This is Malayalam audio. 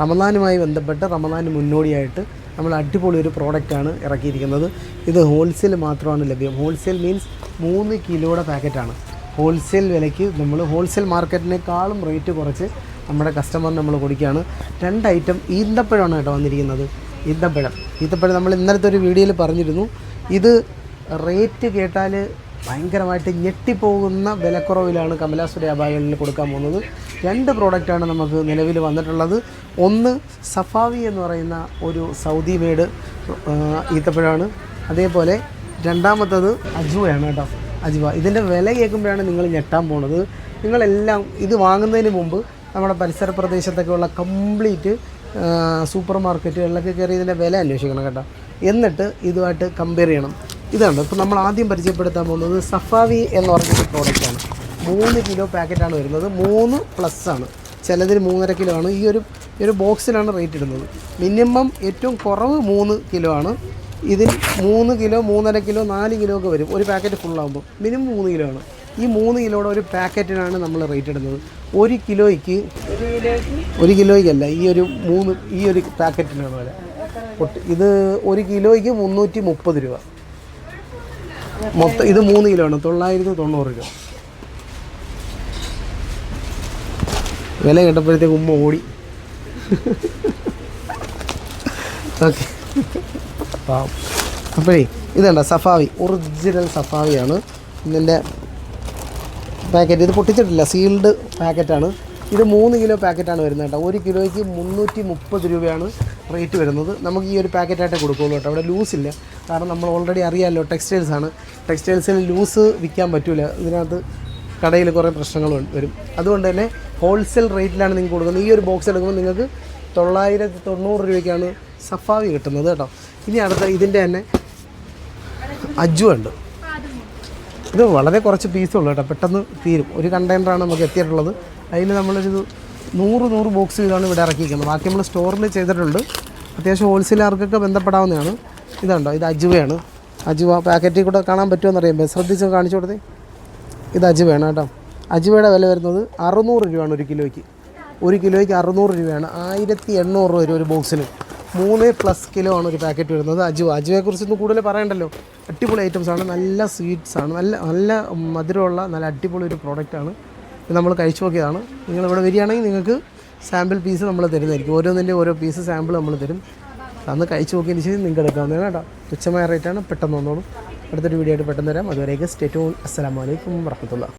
റമദാനുമായി ബന്ധപ്പെട്ട് റമദാന് മുന്നോടിയായിട്ട് നമ്മൾ അടിപൊളി ഒരു പ്രോഡക്റ്റാണ് ഇറക്കിയിരിക്കുന്നത്. ഇത് ഹോൾസെയിൽ മാത്രമാണ് ലഭ്യം. ഹോൾസെയിൽ മീൻസ് മൂന്ന് കിലോയുടെ പാക്കറ്റാണ് ഹോൾസെയിൽ വിലയ്ക്ക് നമ്മൾ ഹോൾസെയിൽ മാർക്കറ്റിനേക്കാളും റേറ്റ് കുറച്ച് നമ്മുടെ കസ്റ്റമറിന് നമ്മൾ കൊടുക്കുകയാണ്. രണ്ട് ഐറ്റം ഈന്തപ്പഴമാണ് കേട്ടോ വന്നിരിക്കുന്നത്. ഈന്തപ്പഴം. ഈന്തപ്പഴം നമ്മൾ ഇന്നലത്തെ ഒരു വീഡിയോയിൽ പറഞ്ഞിരുന്നു. ഇത് റേറ്റ് കേട്ടാൽ ഭയങ്കരമായിട്ട് ഞെട്ടിപ്പോകുന്ന വിലക്കുറവിലാണ് കമലാസുര അബായലിൽ കൊടുക്കാൻ പോകുന്നത്. രണ്ട് പ്രോഡക്റ്റാണ് നമുക്ക് നിലവിൽ വന്നിട്ടുള്ളത്. ഒന്ന് സഫാവി എന്ന് പറയുന്ന ഒരു സൗദി മേഡ് ഈത്തപ്പഴമാണ് അതേപോലെ രണ്ടാമത്തത് അജുവയാണ് കേട്ടോ. അജുവ. ഇതിന്റെ വില കേൾക്കുമ്പോഴാണ് നിങ്ങൾ ഞെട്ടാൻ പോണത്. നിങ്ങളെല്ലാം ഇത് വാങ്ങുന്നതിന് മുമ്പ് നമ്മുടെ പരിസര പ്രദേശത്തൊക്കെയുള്ള കംപ്ലീറ്റ് സൂപ്പർ മാർക്കറ്റുകളിലൊക്കെ കയറി ഇതിന്റെ വില അന്വേഷിക്കണം കേട്ടോ. എന്നിട്ട് ഇതുമായിട്ട് കമ്പയർ ചെയ്യണം. ഇതാണ്. ഇപ്പോൾ നമ്മൾ ആദ്യം പരിചയപ്പെടുത്താൻ പോകുന്നത് സഫാവി എന്ന് പറഞ്ഞൊരു പ്രോഡക്റ്റാണ് മൂന്ന് കിലോ പാക്കറ്റാണ് വരുന്നത്. മൂന്ന് പ്ലസ് ആണ്. ചിലതിൽ മൂന്നര കിലോ ആണ്. ഈ ഒരു ഈ ഒരു ബോക്സിലാണ് റേറ്റ് ഇടുന്നത്. മിനിമം ഏറ്റവും കുറവ് മൂന്ന് കിലോ ആണ്. ഇതിൽ മൂന്ന് കിലോ മൂന്നര കിലോ നാല് കിലോ ഒക്കെ വരും. ഒരു പാക്കറ്റ് ഫുള്ളാകുമ്പോൾ മിനിമം മൂന്ന് കിലോ ആണ്. ഈ മൂന്ന് കിലോയുടെ ഒരു പാക്കറ്റിനാണ് നമ്മൾ റേറ്റ് ഇടുന്നത്. ഒരു കിലോയ്ക്ക് ഒരു കിലോയ്ക്കല്ല ഈ ഒരു മൂന്ന് ഈ ഒരു പാക്കറ്റിനാണ് വില ഇത് ഒരു കിലോയ്ക്ക് മുന്നൂറ്റി മുപ്പത് രൂപ. മൊത്തം ഇത് മൂന്ന് കിലോ ആണ്. തൊള്ളായിരത്തി തൊണ്ണൂറ് രൂപ. വില കേട്ടപ്പോഴത്തേക്ക് ഉമ്മ ഓടി. ഓക്കെ. അപ്പോഴേ ഇതുണ്ട സഫാവി. ഒറിജിനൽ സഫാവിയാണ്. ഇതിന്റെ പാക്കറ്റ്. ഇത് പൊട്ടിച്ചിട്ടില്ല. സീൽഡ് പാക്കറ്റാണ്. ഇത് മൂന്ന് കിലോ പാക്കറ്റാണ് വരുന്നത് കേട്ടോ. ഒരു കിലോയ്ക്ക് മുന്നൂറ്റി മുപ്പത് രൂപയാണ് റേറ്റ് വരുന്നത്. നമുക്ക് ഈ ഒരു പാക്കറ്റായിട്ട് കൊടുക്കുള്ളൂ കേട്ടോ. അവിടെ ലൂസ് ഇല്ല. കാരണം നമ്മൾ ഓൾറെഡി അറിയാമല്ലോ ടെക്സ്റ്റൈൽസ് ആണ്. ടെക്സ്റ്റൈൽസിൽ ലൂസ് വിൽക്കാൻ പറ്റില്ല ഇതിനകത്ത് കടയിൽ കുറേ പ്രശ്നങ്ങൾ വരും. അതുകൊണ്ട് തന്നെ ഹോൾസെയിൽ റേറ്റിലാണ് നിങ്ങൾക്ക് കൊടുക്കുന്നത്. ഈ ഒരു ബോക്സ് എടുക്കുമ്പോൾ നിങ്ങൾക്ക് തൊള്ളായിരത്തി തൊണ്ണൂറ് രൂപയ്ക്കാണ് സഫാവി കിട്ടുന്നത് കേട്ടോ. ഇനി അടുത്ത ഇതിന്റെ തന്നെ അജു ഉണ്ട്. ഇത് വളരെ കുറച്ച് പീസുള്ളൂ കേട്ടോ. പെട്ടെന്ന് തീരും. ഒരു കണ്ടെയ്നറാണ് നമുക്ക് എത്തിയിട്ടുള്ളത്. അതിൽ നമ്മളൊരു നൂറ് നൂറ് ബോക്സ് ഇതാണ് ഇവിടെ ഇറക്കിയിരിക്കുന്നത്. ബാക്കി നമ്മൾ സ്റ്റോറിൽ ചെയ്തിട്ടുണ്ട്. അത്യാവശ്യം ഹോൾസെയിലാർക്കൊക്കെ ബന്ധപ്പെടാവുന്നതാണ്. ഇതുണ്ടോ? ഇത് അജുവയാണ്. അജുവ പാക്കറ്റിൽ കൂടെ കാണാൻ പറ്റുമെന്ന് അറിയാം ശ്രദ്ധിച്ച് കാണിച്ചു കൊടുത്തേ. ഇത് അജുവയാണ് കേട്ടോ. അജുവയുടെ വില വരുന്നത് അറുന്നൂറ് രൂപയാണ് ഒരു കിലോയ്ക്ക്. ഒരു കിലോയ്ക്ക് അറുന്നൂറ് രൂപയാണ്. ആയിരത്തി എണ്ണൂറ് രൂപ ഒരു ബോക്സിന് മൂന്ന് പ്ലസ് കിലോ ആണ് ഒരു പാക്കറ്റ് വരുന്നത്. അജു അജുവെ കുറിച്ചൊന്നും കൂടുതൽ പറയണ്ടല്ലോ. അടിപൊളി ഐറ്റംസ് ആണ്. നല്ല സ്വീറ്റ്സ് ആണ്. നല്ല നല്ല മധുരമുള്ള നല്ല അടിപൊളി ഒരു പ്രോഡക്റ്റ് ആണ്. നമ്മൾ കഴിച്ചു നോക്കിയതാണ്. നിങ്ങൾ ഇവിടെ വരികയാണെങ്കിൽ നിങ്ങൾക്ക് സാമ്പിൾ പീസ് നമ്മൾ തരുന്നതായിരിക്കും. ഓരോന്നിന്റെ ഓരോ പീസ് സാമ്പിൾ നമ്മൾ തരും. അന്ന് കഴിച്ചു നോക്കിയതിന് ശേഷം നിങ്ങൾക്ക് എടുക്കാവുന്നതാണ് കേട്ടോ. തുച്ഛമായ റേറ്റാണ് പെട്ടെന്ന് വന്നോളൂ. അടുത്തൊരു വീഡിയോ ആയിട്ട് പെട്ടെന്ന് തരാം അതുവരേക്ക് സ്റ്റേറ്റ് അസ്സലാമലൈക്കും വറഹമത്തുള്ള